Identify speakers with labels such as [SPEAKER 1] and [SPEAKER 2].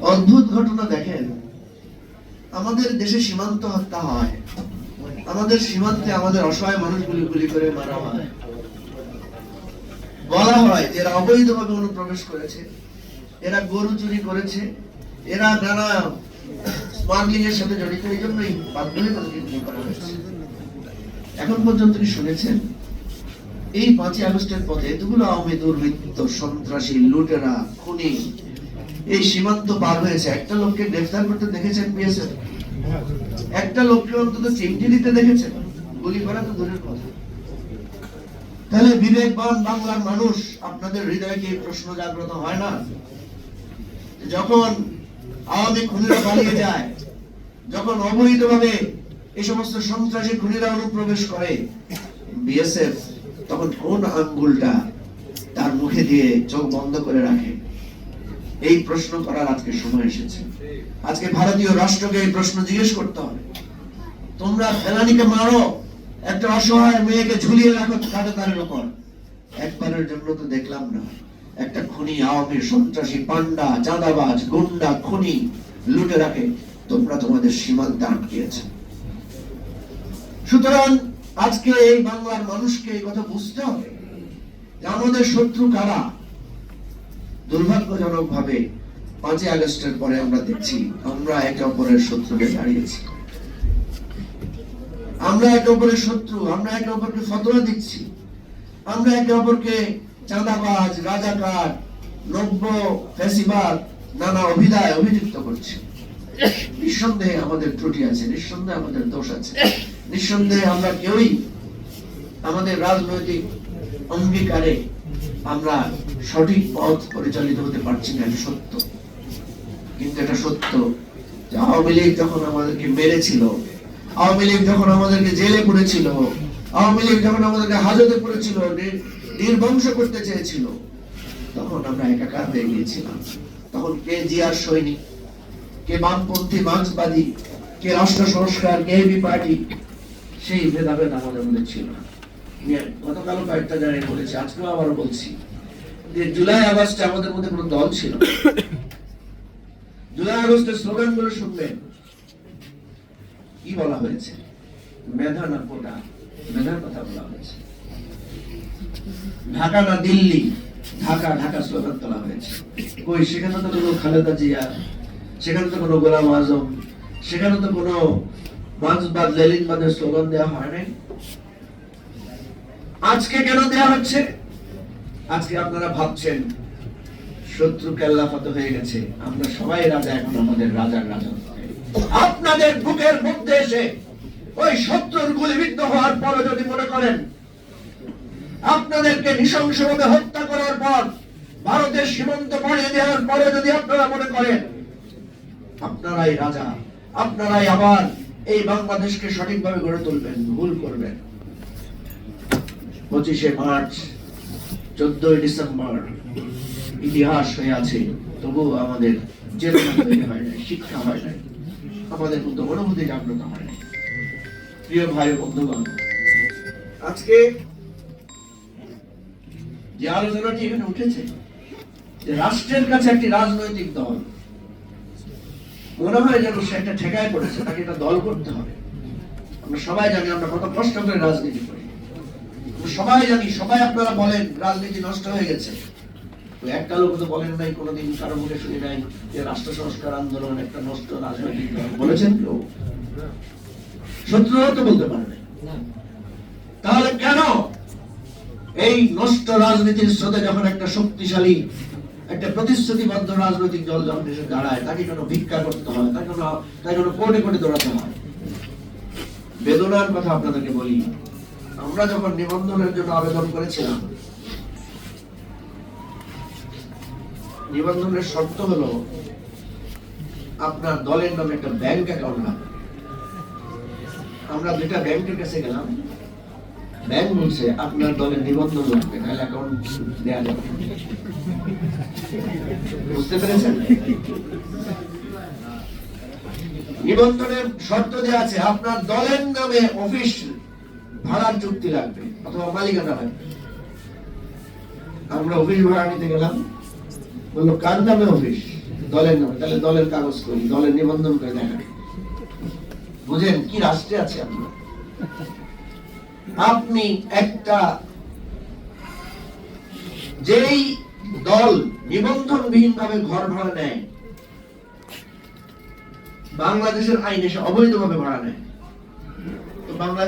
[SPEAKER 1] অদ্ভুত ঘটনা দেখেন। আমাদের দেশে সীমান্ত হত্যা হয়। আমাদের সীমান্তে আমাদের অসহায় মানুষগুলি গুলি করে মারা হয়। বলা হয় যে এরা অবৈধভাবে অনুপ্রবেশ করেছে। এরা গরু চুরি করেছে। এরা নানা স্মাগলিং এর সাথে জড়িত। এই জন্যই বাধ্য হয়ে তাদেরকে গুলি করা হয়েছে। এখন পর্যন্ত কি শুনেছেন? এই পাঁচই আগস্টের পথে এতগুলো আওয়ামী দুর্বৃত্ত, সন্ত্রাসী, লুটেরা, খুনি এই সীমান্ত পার হয়েছে। একটা লোককে গ্রেফতার করতে দেখেছেন পিএসএফ একটা লোককে অন্তত চিমটি দিতে দেখেছেন? গুলি করা তো দূরের কথা। তাহলে বিবেকবান বাংলার মানুষ আপনাদের হৃদয়ে কি প্রশ্ন জাগ্রত হয় না? যখন আওয়ামী খুনিরা পালিয়ে যায়, যখন অবৈধভাবে এই সমস্ত সন্ত্রাসী খুনিরা অনুপ্রবেশ করে বিএসএফ তখন কোন আঙ্গুলটা তার মুখে দিয়ে চোখ বন্ধ করে রাখে? এই প্রশ্ন করার আজকে সময় এসেছে। আজকে ভারতীয় রাষ্ট্রকে এই প্রশ্ন জিজ্ঞেস করতে হবে। তোমরা ফেলানিকে মারো, একটা অসহায় মেয়েকে ঝুলিয়ে রাখো কাঁধে তারের উপর। একবারের জন্য তো দেখলাম না। একটা খুনি, আওয়ামী, সন্ত্রাসী, পান্ডা, চাঁদাবাজ, গুন্ডা, খুনি লুটে রাখে। তোমরা তোমাদের সীমান্তে আটকিয়েছ। সুতরাং আজকে এই বাংলার মানুষকে এই কথা বুঝতে হবে যে আমাদের শত্রু কারা? দুর্ভাগ্যজনক ভাবে পাঁচই আগস্টের পরে আমরা দেখছি, আমরা একে অপরের শত্রুকে দাঁড়িয়েছি আমরা একে অপরের শত্রু, আমরা একে অপরকে ফতোয়া দিচ্ছি। আমরা একে অপরকে চাঁদাবাজ, রাজাকার, নব্য ফেসিবাদ নানা অভিধায় অভিযুক্ত করছি। নিঃসন্দেহে আমাদের ত্রুটি আছে, নিঃসন্দেহে আমাদের দোষ আছে। নিঃসন্দেহে আমরা কেউই আমাদের রাজনৈতিক অঙ্গীকারে আমরা সঠিক পথ পরিচালিত হতে পারছি না, এটা সত্য। কিন্তু এটা সত্য যে আওয়ামী লীগ যখন আমাদেরকে মেরেছিল, আওয়ামী লীগ যখন আমাদেরকে জেলে পুরেছিল আওয়ামী লীগ যখন আমাদেরকে হাজতে পুরেছিল নির- নির্বংশ করতে চেয়েছিল, তখন আমরা একাকার হয়ে গিয়েছিলাম। তখন কে জিয়ার সৈনিক, কে বামপন্থী মার্ক্সবাদী, কে রাষ্ট্র সংস্কার, কে বি পার্টি, সেই ভেদাভেদ আমাদের মধ্যে ছিল না। নিয়ে গতকালও কয়েকটা জায়গায় বলেছি আজকেও বলছি যে জুলাই আগস্টে আমাদের মধ্যে কোনো দল ছিল জুলাই আগস্টের কি বলা হয়েছে? মেধা না কোটা? মেধার কথা বলা হয়েছে। ঢাকা না দিল্লি? ঢাকা ঢাকা স্লোগান তোলা হয়েছে। কই, সেখানে তো কোনো খালেদা জিয়া, সেখানে তো কোনো গোলাম আজম, সেখানে তো কোনো মার্ক্সবাদ লেলিনবাদের স্লোগান দেওয়া হয় নাই? আজকে কেন দেওয়া হচ্ছে? আজকে আপনারা ভাবছেন শত্রু কেল্লাফত হয়ে গেছে। আমরা সবাই রাজা, এখন আমাদের রাজার রাজা। আপনাদের বুকের মধ্যে এসে ওই শত্রুর গুলিবিদ্ধ হওয়ার পরও যদি মনে করেন, আপনাদেরকে নৃশংসভাবে হত্যা করার পর, ভারতের সীমান্ত বাড়িয়ে দেওয়ার পরে যদি আপনারা মনে করেন, আপনারাই রাজা, আপনারাই আবার এই বাংলাদেশকে সঠিকভাবে গড়ে তুলবেন, ভুল করবেন। পঁচিশে মার্চ, চোদ্দই ডিসেম্বর ইতিহাস হয়ে আছে। তবুও আমাদের চেতনা হয় শিক্ষা হয় নাই। আমাদের মধ্যে অনুভূতি জাগ্রত হয় নাই। প্রিয় ভাই বন্ধুগণ, আজকে যে আলোচনাটি এখানে উঠেছে, যে রাষ্ট্রের কাছে একটি রাজনৈতিক দল, মনে হয় যেন সে একটা ঠেকায় পড়েছে, তাকে একটা দল করতে হবে। আমরা সবাই জানি আমরা কত কষ্ট করে রাজনীতি করি। সবাই জানি, সবাই আপনারা বলেন, রাজনীতি নষ্ট হয়ে গেছে। একটা লোক তো বলেন নাই, কোনোদিন কারও মুখে শুনি নাই যে রাষ্ট্র সংস্কার আন্দোলন একটা নষ্ট রাজনৈতিক বলেছেন কেউ শত্রুরাও তো বলতে পারে নাই। তাহলে কেন এই নষ্ট রাজনীতির স্রোতে যখন একটা শক্তিশালী, একটা প্রতিশ্রুতিবদ্ধ রাজনৈতিক দল যখন এসে দাঁড়ায়, তাকে কেন ভিক্ষা করতে হয়, তাকে কেন তাকে কেন কোর্টে কোর্টে দৌড়াতে হয়? বেদনার কথা আপনাদেরকে বলি আমরা যখন নিবন্ধনের জন্য আবেদন করেছিলাম, নিবন্ধনের শর্ত হলো আপনার দলের নামে একটা ব্যাংক অ্যাকাউন্ট লাগবে। আমরা দুটা ব্যাংকের কাছে গেলাম। ব্যাংক বলছে, আপনার দলের নিবন্ধন লাগবে, তাহলে অ্যাকাউন্ট দেওয়া যাবে। বুঝতে পেরেছেন? নিবন্ধনের শর্ত যে আছে, আপনার দলের নামে অফিস ভাড়ার চুক্তি লাগবে, অথবা মালিকানা লাগবে। আমরা অফিস ভাড়া নিতে গেলাম। বলল, কার নামে অফিস? দলের নামে। তাহলে দলের কাগজ করি, দলের নিবন্ধন করে দেখান বুঝেন, কি রাষ্ট্রে আছে আমরা? আপনি একটা যেই দল নিবন্ধনবিহীন ভাবে ঘর ভাড়া নেয়, বাংলাদেশের আইনে সে অবৈধভাবে ভাড়া নেয়। তো বাংলাদেশ